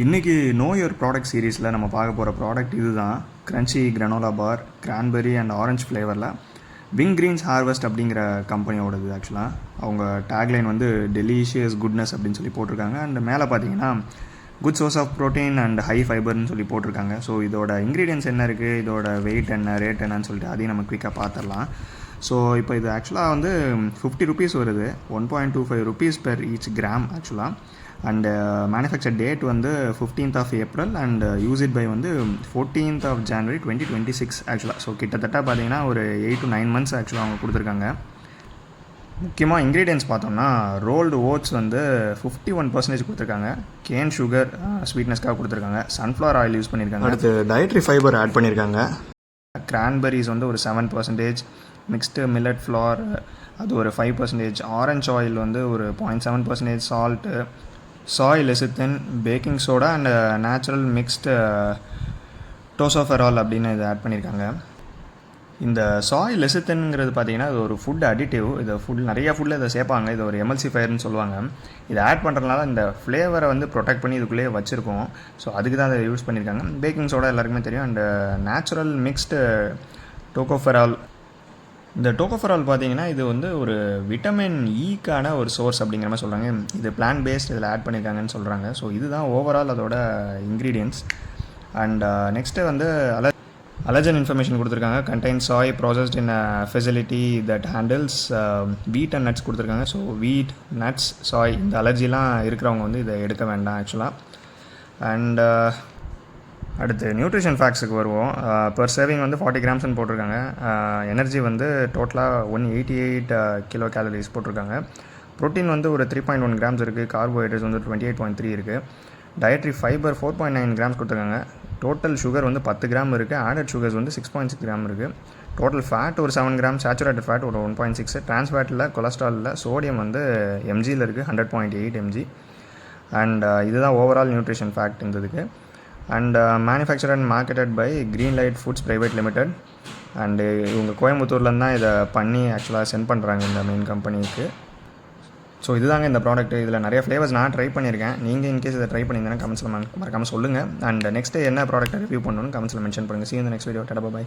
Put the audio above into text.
இன்றைக்கி no your product சீரீஸில் நம்ம பார்க்க போகிற ப்ராடக்ட் இது தான் crunchy granola bar cranberry and orange ஃப்ளேவரில் wing greens harvest அப்படிங்கிற கம்பெனியோடது ஆக்சுவலாக அவங்க டேக்லைன் வந்து டெலிஷியஸ் குட்னஸ் அப்படின்னு சொல்லி போட்டிருக்காங்க. அண்ட் மேலே பார்த்தீங்கன்னா good source of protein and high ஃபைபர்னு சொல்லி போட்டிருக்காங்க. ஸோ இதோட இன்க்ரீடியன்ஸ் என்ன இருக்குது இதோட வெயிட் என்ன ரேட் என்னன்னு சொல்லிட்டு அதையும் நம்ம குயிக்காக பார்த்துடலாம். ஸோ இப்போ இது ஆக்சுவலாக வந்து ஃபிஃப்டி ருபீஸ் வருது. One point two five rupees per each gram ஆக்சுவலாக அண்ட் மேனுஃபேக்சர் டேட் வந்து fifteenth of April and use it by வந்து fourteenth of January twenty twenty six ஆக்சுவலாக ஸோ கிட்டத்தட்ட பார்த்தீங்கன்னா ஒரு எயிட் டு நைன் மந்த்ஸ் ஆக்சுவலாக அவங்க கொடுத்துருக்காங்க. முக்கியமாக இன்க்ரீடியன்ஸ் பார்த்தோம்னா ரோல்டு ஓட்ஸ் வந்து ஃபிஃப்டி ஒன் பர்சன்டேஜ் கொடுத்துருக்காங்க கேன் சுகர் ஸ்வீட்னஸ்க்காக கொடுத்துருக்காங்க. சன்ஃப்ளவர் ஆயில் யூஸ் பண்ணியிருக்காங்க அடுத்து டயட்ரி ஃபைபர் ஆட் பண்ணியிருக்காங்க கிரான்பெரிஸ் வந்து ஒரு seven percentage mixed millet flour அது ஒரு ஃபைவ் பர்சன்டேஜ் ஆரஞ்ச் ஆயில் வந்து ஒரு point seven percentage salt soy lecithin baking soda and natural mixed tocopherol அப்படின்னு இதை ஆட் பண்ணியிருக்காங்க இந்த சாய் லெசித்தன்ங்கிறது பார்த்தீங்கன்னா இது ஒரு ஃபுட் அடிட்டிவ் இது ஃபுட் நிறைய ஃபுட்டில் இதை சேர்ப்பாங்க. இது ஒரு எம்எல்சி ஃபயர்னு சொல்லுவாங்க. இதை ஆட் பண்ணுறதுனால இந்த ஃப்ளேவரை வந்து ப்ரொடெக்ட் பண்ணி இதுக்குள்ளேயே வச்சுருக்கோம். ஸோ அதுக்கு தான் அதை யூஸ் பண்ணியிருக்காங்க பேக்கிங் சோடா எல்லாருக்குமே தெரியும். அண்ட் நேச்சுரல் மிக்ஸ்டு டோகோஃபெரால் இந்த டோகோஃபரால் பார்த்தீங்கன்னா இது வந்து ஒரு விட்டமின் ஈக்கான e ஒரு சோர்ஸ் அப்படிங்கிற மாதிரி சொல்கிறாங்க இது பிளான் பேஸ்ட் இதில் ஆட் பண்ணியிருக்காங்கன்னு சொல்கிறாங்க ஸோ இதுதான் ஓவரால் அதோட இன்க்ரீடியன்ஸ் அண்ட் நெக்ஸ்ட்டு வந்து அல அலர்ஜன் இன்ஃபர்மேஷன் கொடுத்துருக்காங்க. Contain soy processed in facility that handles wheat and nuts கொடுத்துருக்காங்க. ஸோ வீட் நட்ஸ் சாய் இந்த அலர்ஜிலாம் இருக்கிறவங்க வந்து இதை எடுக்க வேண்டாம் ஆக்சுவலாக அண்ட் அடுத்து நியூட்ரிஷன் ஃபேக்ஸுக்கு வருவோம். பர் சேவிங் வந்து ஃபார்ட்டி கிராம்ஸ்னு போட்டிருக்காங்க. எனர்ஜி வந்து டோட்டலாக one eighty eight kilo calories போட்டிருக்காங்க. ப்ரோட்டீன் வந்து ஒரு த்ரீ பாயிண்ட் ஒன் கிராம்ஸ் இருக்குது கார்போஹைட்ரேட்ஸ் வந்து டுவெண்ட்டி எயிட் பாயிண்ட் த்ரீ இருக்குது dietary fibre four point nine grams கொடுத்துருக்காங்க. டோட்டல் சுகர் வந்து பத்து கிராம் இருக்குது ஆடட் சுகர்ஸ் வந்து சிக்ஸ் பாயிண்ட் சிக்ஸ் கிராம் இருக்குது டோட்டல் ஃபேட் ஒரு செவன் கிராம் சேச்சுரேட்டட் ஃபேட் ஒரு ஒன் பாயிண்ட் சிக்ஸ் ட்ரான்ஸ்ஃபேட்டில் கொலஸ்ட்ராலில் சோடியம் வந்து எம்ஜியில் இருக்குது hundred point eight mg and இதுதான் ஓவரால் நியூட்ரிஷன் ஃபேக்ட் இருந்ததுக்கு. And manufacture and marketed by Green Light Foods Private Limited and இவங்க கோயம்புத்தூர்லேருந்து தான் இதை பண்ணி ஆக்சுவலாக சென்ட் பண்ணுறாங்க இந்த மெயின் கம்பெனிக்கு ஸோ இதுதாங்க இந்த ப்ராடக்ட் இதில் நிறைய ஃப்ளேவர்ஸ் நான் ட்ரை பண்ணியிருக்கேன். நீங்கள் இன்கேஸ் இதை ட்ரை பண்ணியிருந்தேன்னா கமெண்ட்ஸில் மறக்காமல் சொல்லுங்கள் அண்ட் நெக்ஸ்ட்டு என்ன ப்ராடக்ட் ரிவ்யூ பண்ணணும்னு கமெண்ட்ஸில் மென்ஷன் பண்ணுங்கள் சி இந்த நெக்ஸ்ட் வீடியோ டடா பாய்